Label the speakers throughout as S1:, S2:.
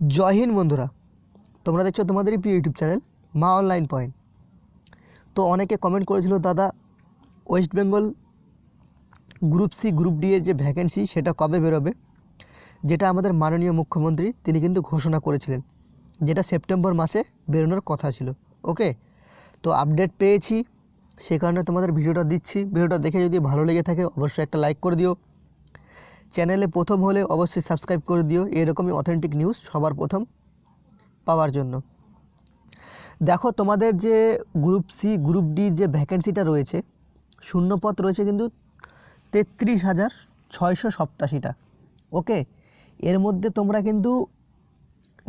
S1: জয় হিন্দ বন্ধুরা, তোমরা দেখছ তোমাদেরই প্রিয় YouTube channel Maa online point. তো অনেকে কমেন্ট করেছিল, দাদা West Bengal group C group D এর যে ভ্যাকেন্সি সেটা কবে বেরোবে? যেটা আমাদের মাননীয় মুখ্যমন্ত্রী, তিনি কিন্তু ঘোষণা করেছিলেন, যেটা সেপ্টেম্বর মাসে বেরোনোর কথা ছিল। ওকে? তো আপডেট পেয়েছি, সে কারণে তোমাদের ভিডিওটা দিচ্ছি। ভিডিওটা দেখে যদি ভালো লেগে থাকে, অবশ্যই একটা লাইক করে দিও। চ্যানেলে প্রথম হলে অবশ্যই সাবস্ক্রাইব করে দিও। এরকমই অথেন্টিক নিউজ সবার প্রথম পাওয়ার জন্য। দেখো, তোমাদের যে গ্রুপ সি গ্রুপ ডির যে ভ্যাকেন্সিটা রয়েছে, শূন্যপথ রয়েছে কিন্তু তেত্রিশ হাজার ছয়শো সপ্তাশিটা ওকে? এর মধ্যে তোমরা কিন্তু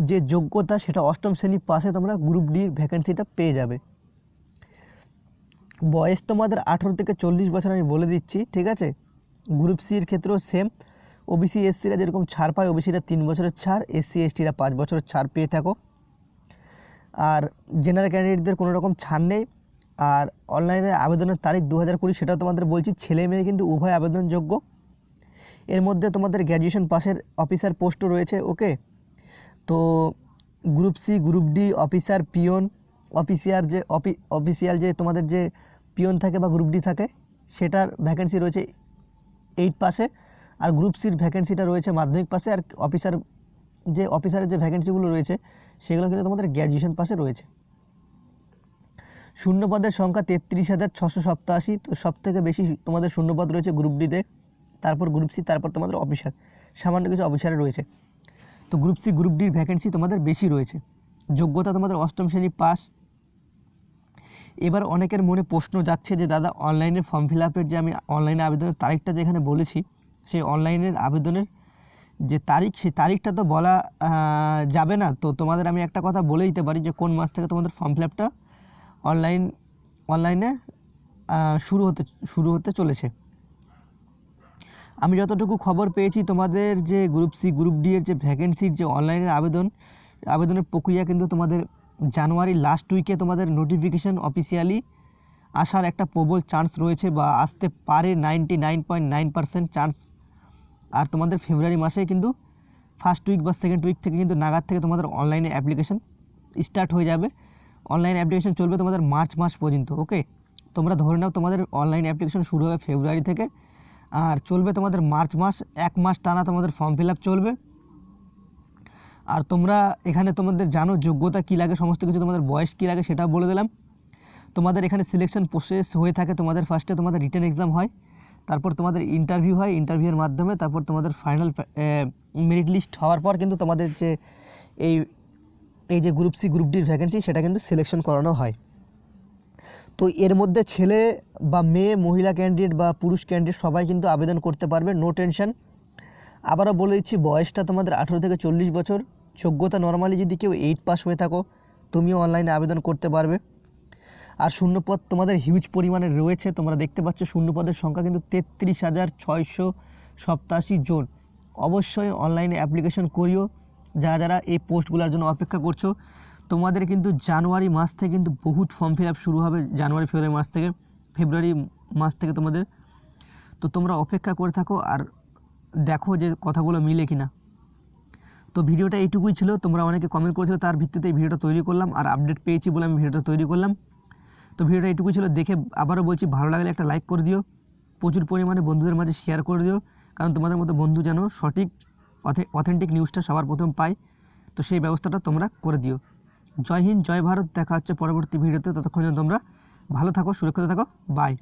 S1: যে যোগ্যতা, সেটা অষ্টম শ্রেণি পাশে তোমরা গ্রুপ ডির ভ্যাকেন্সিটা পেয়ে যাবে। বয়স তোমাদের আঠেরো থেকে চল্লিশ বছর আমি বলে দিচ্ছি, ঠিক আছে? গ্রুপ সির ক্ষেত্রেও সেম ওবিসি এসসিরা যেরকম ছাড় পায় ওবিসিরা তিন বছরের ছাড় এসসি এসটিরা পাঁচ বছরের ছাড় পেয়ে থাকো। আর জেনারেল ক্যান্ডিডেটদের কোনো রকম ছাড় নেই। আর অনলাইনে আবেদনের তারিখ দু হাজার কুড়ি, সেটাও তোমাদের বলছি, ছেলে মেয়ে কিন্তু উভয় আবেদনযোগ্য। এর মধ্যে তোমাদের গ্র্যাজুয়েশন পাশের অফিসার পোস্টও রয়েছে ওকে তো group C group D officer peon officer যে অফি অফিসিয়াল যে তোমাদের যে পিয়ন থাকে বা গ্রুপ ডি থাকে, সেটার ভ্যাকেন্সি রয়েছে এইট পাসে আর গ্রুপ সির ভ্যাকেন্সিটা রয়েছে মাধ্যমিক পাশে, আর অফিসার যে অফিসারের যে ভ্যাকেন্সিগুলো রয়েছে, সেগুলো কিন্তু তোমাদের গ্র্যাজুয়েশন পাশে রয়েছে। শূন্যপদের সংখ্যা তেত্রিশ হাজার ছশো সপ্তাশি, তো সব থেকে বেশি তোমাদের শূন্যপদ রয়েছে গ্রুপ ডিতে, তারপর গ্রুপ সি, তারপর তোমাদের অফিসার, সামান্য কিছু অফিসারে রয়েছে। তো গ্রুপ সি, গ্রুপ ডির ভ্যাকেন্সি তোমাদের বেশি রয়েছে। যোগ্যতা তোমাদের অষ্টম শ্রেণি পাস এবার অনেকের মনে প্রশ্ন যাচ্ছে যে, দাদা, অনলাইনে ফর্ম ফিল আপের যে আমি অনলাইনে আবেদনের তারিখটা যেখানে বলেছি, সেই অনলাইনের আবেদনের যে তারিখ, সেই তারিখটা তো বলা যাবে না। তো তোমাদের আমি একটা কথা বলে দিতে পারি যে, কোন মাস থেকে তোমাদের ফর্ম ফিল আপটা অনলাইন, অনলাইনে শুরু হতে শুরু হতে চলেছে। আমি যতটুকু খবর পেয়েছি, তোমাদের যে গ্রুপ সি, গ্রুপ ডি এর যে ভ্যাকেন্সির যে অনলাইনের আবেদন, আবেদনের প্রক্রিয়া কিন্তু তোমাদের জানুয়ারি লাস্ট উইকে তোমাদের নোটিফিকেশান অফিসিয়ালি আসার একটা প্রবল চান্স রয়েছে বা আসতে পারে ninety nine point nine percent chance আর তোমাদের ফেব্রুয়ারি মাসে কিন্তু ফার্স্ট উইক বা সেকেন্ড উইক থেকে কিন্তু নাগাদ থেকে তোমাদের অনলাইনে অ্যাপ্লিকেশন স্টার্ট হয়ে যাবে। অনলাইন অ্যাপ্লিকেশন চলবে তোমাদের মার্চ মাস পর্যন্ত ওকে তোমরা ধরে নাও তোমাদের অনলাইন অ্যাপ্লিকেশান শুরু হবে ফেব্রুয়ারি থেকে। আর চলবে তোমাদের মার্চ মাস, এক মাস টানা তোমাদের ফর্ম ফিল আপ চলবে। আর তোমরা এখানে তোমাদের জানো যোগ্যতা কী লাগে, সমস্ত কিছু, তোমাদের বয়স কী লাগে সেটাও বলে দিলাম। তোমাদের এখানে সিলেকশন প্রসেস হয়ে থাকে, তোমাদের ফার্স্টে তোমাদের রিটার্ন এক্সাম হয়, তারপর তোমাদের ইন্টারভিউ হয় ইন্টারভিউয়ের মাধ্যমে তারপর তোমাদের ফাইনাল মেরিট লিস্ট হওয়ার পর কিন্তু তোমাদের যে এই এই যে গ্রুপ সি গ্রুপ ডির ভ্যাকেন্সি সেটা কিন্তু সিলেকশন করানো হয়। তো এর মধ্যে ছেলে বা মেয়ে, মহিলা ক্যান্ডিডেট বা পুরুষ ক্যান্ডিডেট সবাই কিন্তু আবেদন করতে পারবে নো টেনশন আবারও বলে দিচ্ছি, বয়সটা তোমাদের আঠেরো থেকে চল্লিশ বছর। যোগ্যতা নর্মালি যদি কেউ এইট পাস হয়ে থাকো, তুমিও অনলাইনে আবেদন করতে পারবে। আর শূন্যপদ তোমাদের হিউজ পরিমাণে রয়েছে, তোমরা দেখতে পাচ্ছ শূন্যপদের সংখ্যা কিন্তু তেত্রিশ হাজার ছয়শো সপ্তাশি জন। অবশ্যই অনলাইনে অ্যাপ্লিকেশন করিও, যারা যারা এই পোস্টগুলোর জন্য অপেক্ষা করছ। তোমাদের কিন্তু জানুয়ারি মাস থেকে কিন্তু বহুত ফর্ম ফিল আপ শুরু হবে, জানুয়ারি, ফেব্রুয়ারি মাস থেকে, ফেব্রুয়ারি মাস থেকে তোমাদের। তো তোমরা অপেক্ষা করে থাকো আর দেখো যে কথাগুলো মিলে কি না তো ভিডিওটা এইটুকুই ছিল। তোমরা অনেকে কমেন্ট করেছিল, তার ভিত্তিতে এই ভিডিওটা তৈরি করলাম আর আপডেট পেয়েছি বলে আমি ভিডিওটা তৈরি করলাম। তো ভিডিওটা এইটুকুই ছিল। দেখে আবারও বলছি, ভালো লাগলে একটা লাইক করে দিও। প্রচুর পরিমাণে বন্ধুদের মাঝে শেয়ার করে দিও। কারণ তোমাদের মতো বন্ধু যেন সঠিক অথেন্টিক নিউজটা সবার প্রথম পায়। তো সেই ব্যবস্থাটা তোমরা করে দিও। জয় হিন্দ, জয় ভারত। দেখা হচ্ছে পরবর্তী ভিডিওতে। ততক্ষণ তোমরা ভালো থাকো, সুরক্ষিত থাকো। বাই